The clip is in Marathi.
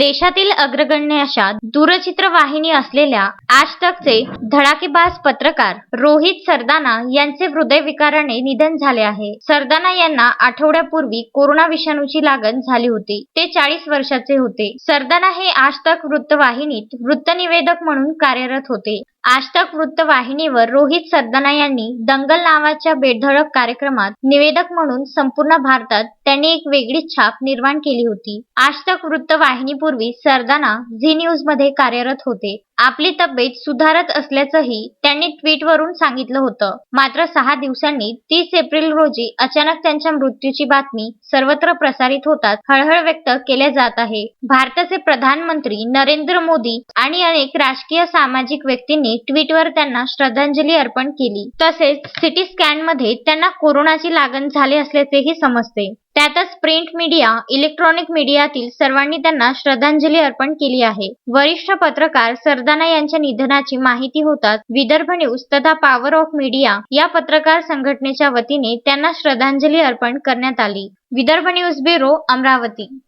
देशातील अग्रगण्य अशा दूरचित्रवाहिनी असलेल्या आज तकचे धडाकेबाज पत्रकार रोहित सरदाना यांचे हृदयविकाराने निधन झाले आहे. सरदाना यांना आठवड्यापूर्वी कोरोना विषाणूची लागण झाली होती. ते चाळीस वर्षाचे होते. सरदाना हे आज तक वृत्तवाहिनीत वृत्तनिवेदक म्हणून कार्यरत होते. आजतक वृत्तवाहिनीवर रोहित सरदाना यांनी दंगल नावाच्या बेधडक कार्यक्रमात निवेदक म्हणून संपूर्ण भारतात त्यांनी एक वेगळीच छाप निर्माण केली होती. आजतक वृत्तवाहिनीपूर्वी सरदाना झी न्यूजमध्ये कार्यरत होते. आपली तब्येत सुधारत असल्याचंही त्यांनी ट्विटवरून सांगितलं होतं. मात्र सहा दिवसांनी तीस एप्रिल रोजी अचानक त्यांच्या मृत्यूची बातमी सर्वत्र प्रसारित होतात हळहळ व्यक्त केल्या जात आहे. भारताचे प्रधानमंत्री नरेंद्र मोदी आणि अनेक राजकीय सामाजिक व्यक्तींनी ट्विटवर त्यांना श्रद्धांजली अर्पण केली. तसेच सिटी स्कॅनमध्ये त्यांना कोरोनाची लागण झाली असल्याचेही समजते. त्यातच प्रिंट मीडिया इलेक्ट्रॉनिक मीडियातील सर्वांनी त्यांना श्रद्धांजली अर्पण केली आहे. वरिष्ठ पत्रकार सरदाना यांच्या निधनाची माहिती होताच विदर्भ न्यूज तथा पॉवर ऑफ मीडिया या पत्रकार संघटनेच्या वतीने त्यांना श्रद्धांजली अर्पण करण्यात आली. Vidarbha news bureau Amravati.